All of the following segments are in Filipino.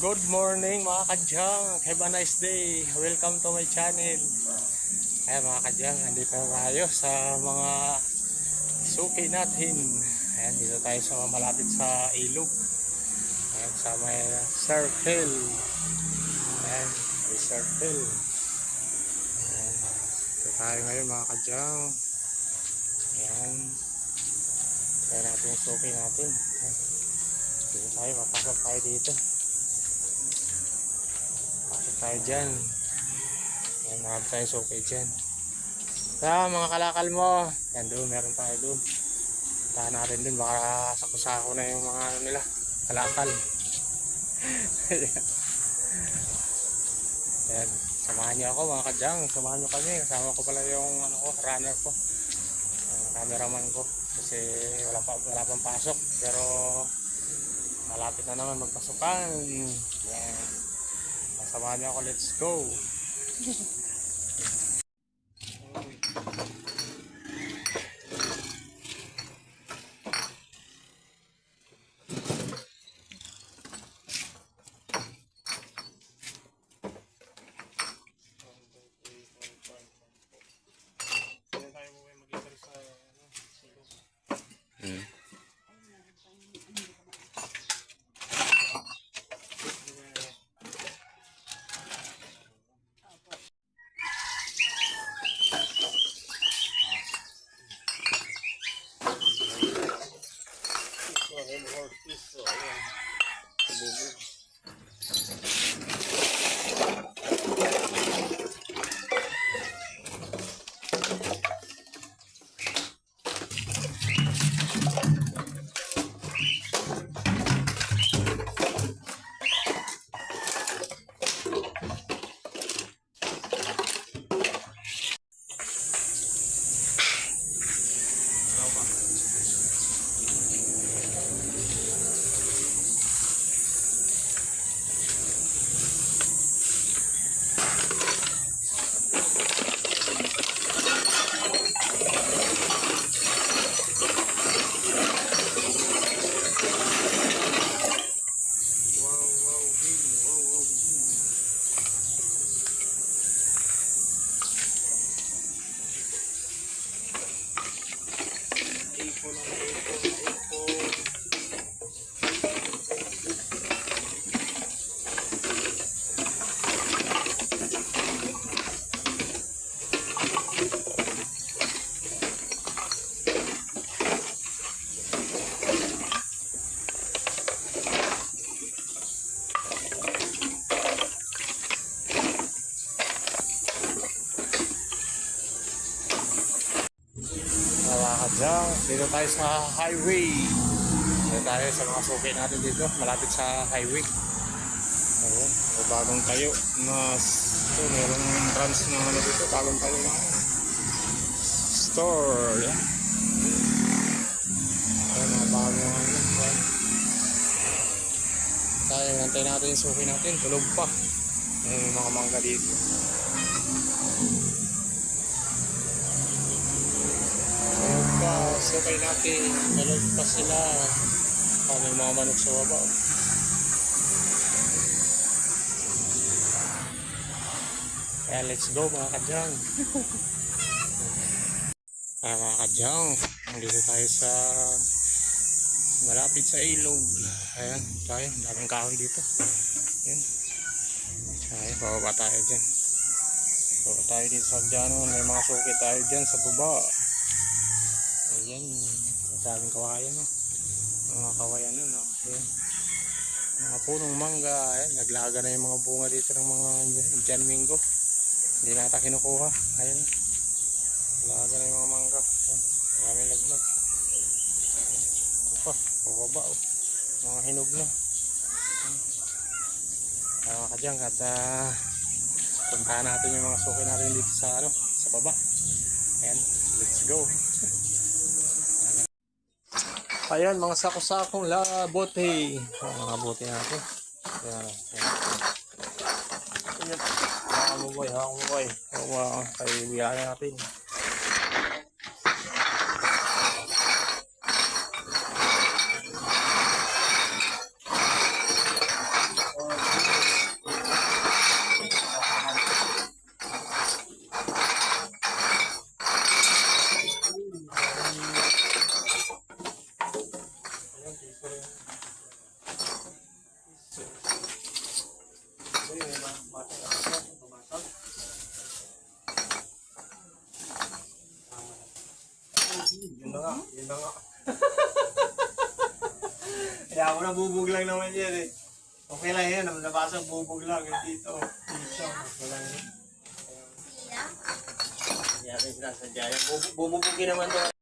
Good morning mga kadyang. Have a nice day. Welcome to my channel. Ayan mga kadyang, andito tayo sa mga suki natin. Ayan, dito tayo sa malapit sa ilog. Ayan, sa may circle. Ayan, may circle. Ayan, dito tayo ngayon mga kadyang. Ayan. Ayan natin yung suki natin. Ayan. Dito tayo, papasok tayo dito. Tayo dyan. Ayan, marami tayo suki dyan. Sa mga kalakal mo, yan doon, meron tayo doon. Tahan natin doon, baka sako-sako na yung mga ano nila, kalakal. Ayan, samahan niyo ako mga kadyang, samahan niyo kami. Kasama ko pala yung ano ko, runner ko, ang cameraman ko. Kasi wala, pa, wala pang pasok, pero malapit na naman magpasukan. Yan. Samahan niyo ako, let's go. tayo sa highway. Dito tayo sa mga suki natin dito, malapit sa highway. Ayun, may bagong tayo na ito, meron branch na ano dito, bagong tayo na store. Yan. Ayun, mga bagong ano. Tayo, nantay natin yung suki natin, tulog pa. Ayun, mga mangga dito. Ayun pa, sukay natin, tulog pa sila. Paano yung mga manok sa baba. Kaya let's go mga kadyang. Kaya mga kadyang, nandito tayo sa malapit sa ilog. Ayan, tayo, daming kahoy dito. Ayan. Ay, bababa tayo dyan. Bababa tayo dito sa dyan. May mga suki tayo dyan sa baba. Ayan, daming kawayan. No? Mga kawayan nun. No? Ayan. Mga punong mangga. Ayan, naglaga na yung mga bunga dito ng mga Jan Mingo. Hindi na ata kinukuha. Ayan. Naglaga na yung mga mangga. Ayan. Dami laglag. Ito pa. Bababa. Oh. Mga hinog na. Ayan. Mga kadyang at ah, puntahan natin yung mga suki natin dito sa ano sa baba. Ayan. Let's go. Ayan, mga sako-sakong la bote. Oh, mga bote natin. Ayan, ayan. Ayan. Haka mo boy, Yun na nga, yun na nga. Kaya ako nabubog lang naman yan eh. Okay lang yan, nabasang bubog lang yung dito. Dito, okay lang yan. Kaya, nangyari sila sa Bububugin naman to.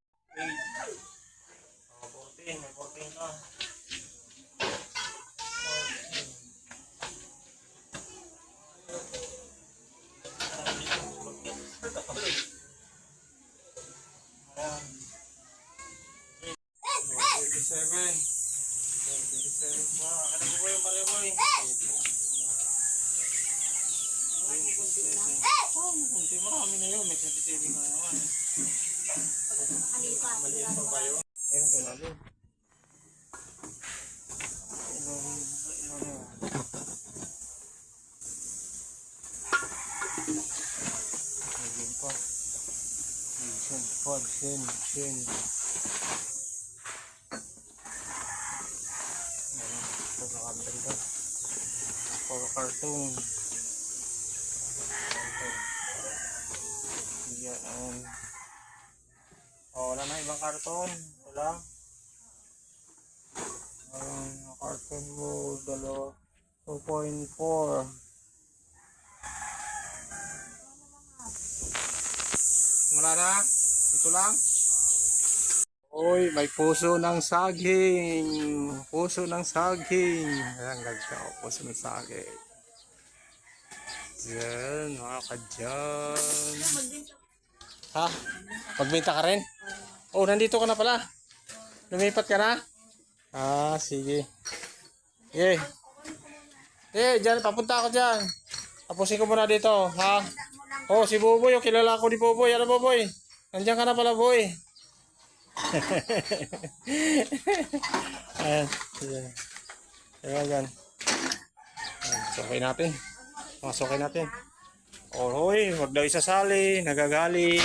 27. 27 pa. Ano po ba yung pareho mo eh? Hindi marami na yun. May 27 ka na naman. Maliit pa ba yun? Ayun ko na yun. Ayun pa. Shin, pod, shin, shin. Ano, ito sa kantin to. For cartoon. Yan. Oh, wala na ibang karton. Wala. Ang karton mo, dalawa. 2.4. Wala na? Ito lang? Uy, may puso ng saging. Puso ng saging. Ayan, ganda ko. Puso ng saging. Yan, mga kadyan. Ha? Magbenta ka rin? Oh, nandito ka na pala. Lumipat ka na? Ah, sige. Eh. Eh, dyan, papunta ako dyan. Tapusin ko muna dito, ha? Oh, si Boboy, oh, kilala ko ni Boboy. Ano, Boboy? Nandiyan ka na pala, boy. Ayan. Ayan. Ayan, ayan. Ayan, Sukay natin. Masukin natin. Oh, hoy, wag daw isasali, nagagalit.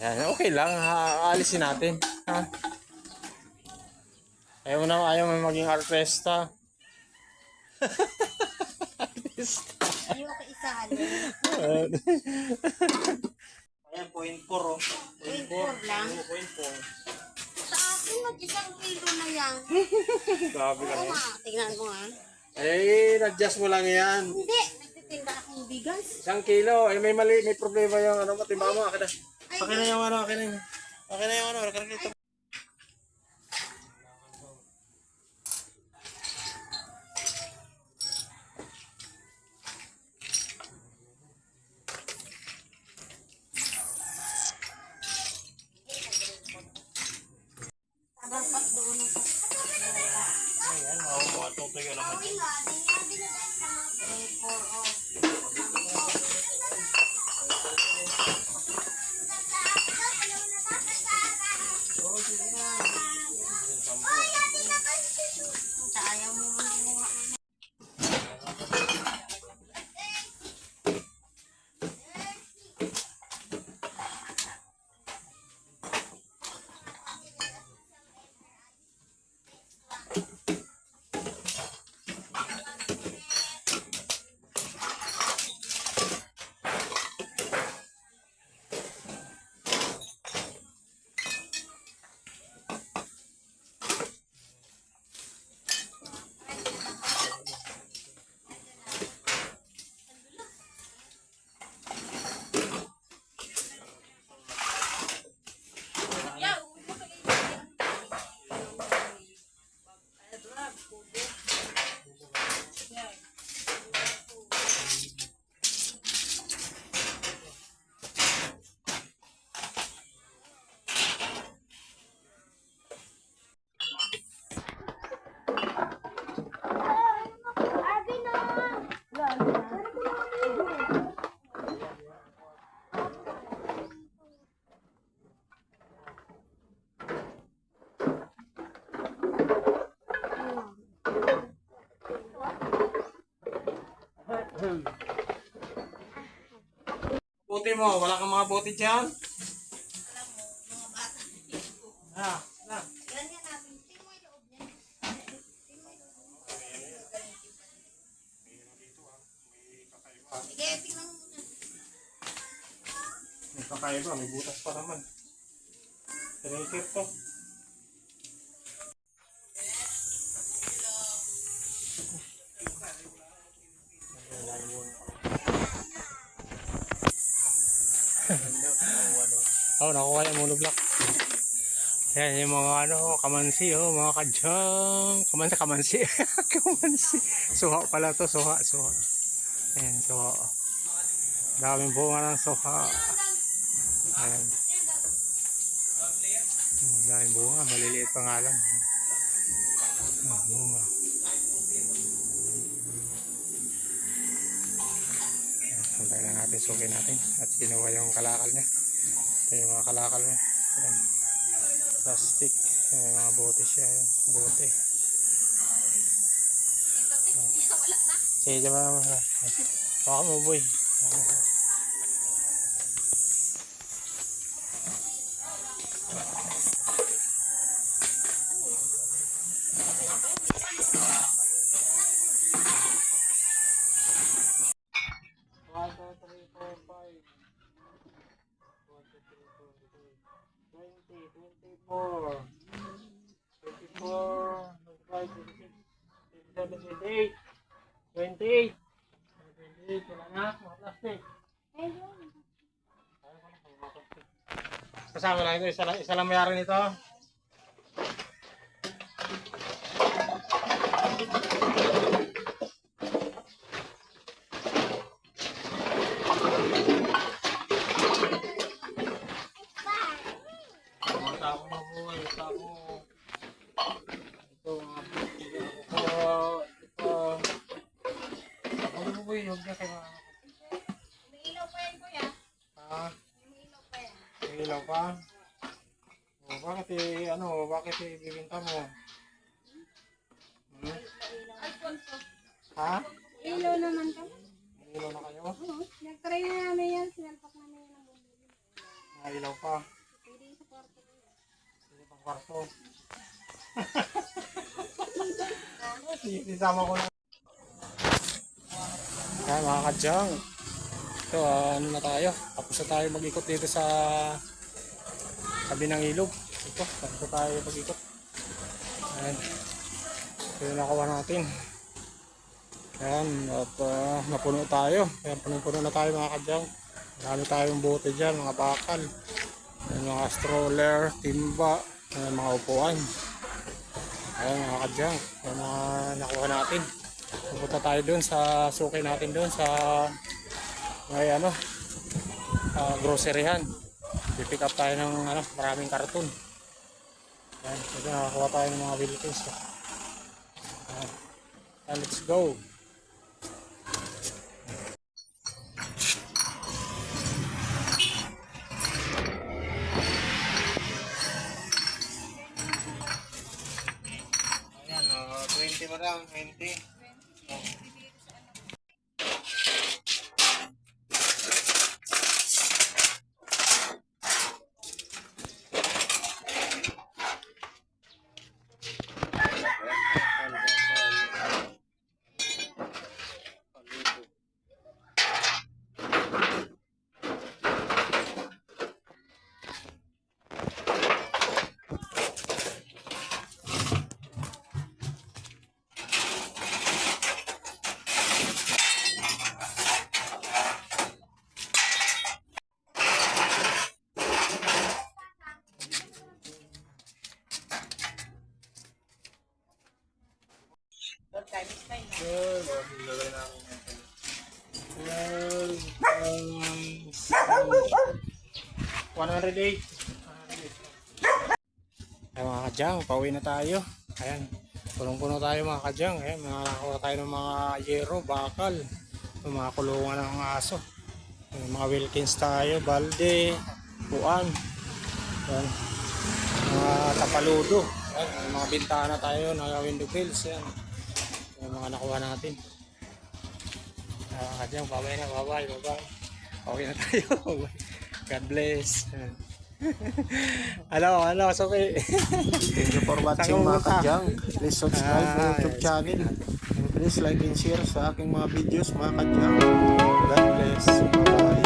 Yan, okay lang, ha, aalisin natin. Ha? Ayaw mo na, ayaw mo maging artista. artista. Ayoko isali. Ayan, point 4 oh. Point four lang? Oo, point 4. Sa akin, mag-isang kilo na yan. Grabe ka Oo tingnan mo nga. Eh, adjust mo lang yan. Hindi, nagtitinda akong bigas. Isang kilo. Eh, may mali, may problema yung ano, matimbang mo. Akin na. Akin na yung ano, akin na yung. Akin na yung ano, akin na dito. Buti mo, wala kang mga buti dyan? Ha, na. Ganyan natin. Mo yung loob niya. Sige, tingnan mo muna. May kakaiba, may butas pa naman. Traitor to. Oh, nakuha yung monoblock. Ayan, yung mga ano, kamansi, oh, mga kadyang. Kamansi, kamansi. kamansi. Suha pala to, suha, suha. Ayan, suha. Daming bunga ng suha. Ayan. Hmm, daming bunga, maliliit pa nga lang. Ah, bunga. Ayan, Santay na natin, sukin natin. At kinuha yung kalakal niya. Ito yung mga kalakal niya. Ayan. Plastic. Eh, mga bote siya eh. bote. Sige diba baka mo boy 20, 24, 24, 25, 26, 27, 28, 28, 28, wala na, plastic. Kasama lang ito, isa lang, isa lang mayari nito. Mga tao na po, yung tao. Ito, mga plastic. Ito, ito. Ano po boy, huwag niya kayo. May ilaw pa yan, kuya. Ha? May ilaw pa yan. May ilaw pa? O, bakit eh, ano, bakit bibinta mo? Hmm? Ha? Ilaw naman ka. May ilaw na kayo? Oo. Nag-try na namin yan. Sinalpak namin yan ng bumili. May ilaw pa. Pwede sa kwarto. Sige pang kwarto. Isama ko na. Ayan mga kadyang. Ito, ah, ano na tayo. Tapos na tayo mag-ikot dito sa tabi ng ilog. Ito, tapos na tayo mag-ikot. Ayan. Ito yung nakuha natin. Ayan, at ah, napuno tayo. Ayan, punong-puno na tayo mga kadyang. Marami tayong bote dyan, mga bakal. Ayan, mga stroller, timba, ayan, mga upuan. Ayan mga kadyang, ayan mga nakuha natin. Pupunta tayo doon sa suki natin doon sa may ano, uh, groceryhan. Pipick up tayo ng ano, maraming karton. Ayan, ito nakakuha tayo ng mga bilkins. Ayan. Ayan, let's go. Ayan, uh, 20 ba lang? 20. 108. Ay mga kadyang, pauwi na tayo. Ayan, punong-puno tayo mga kadyang. Ayan, mga nakakuha tayo ng mga yero, bakal, mga kulungan ng aso. Ayan, mga Wilkins tayo, balde, puan. Ayan, mga tapaludo. Ayan, mga bintana tayo, na window grills. Ayan, yung mga nakuha natin. Ah, kadyang, babay na, babay, babay. Okay na tayo. God bless. Hello, hello, so okay. Thank you for watching mga kadyang. Please subscribe Ah, YouTube yes. channel. And please like and share sa aking mga videos mga kadyang. God bless. Bye-bye.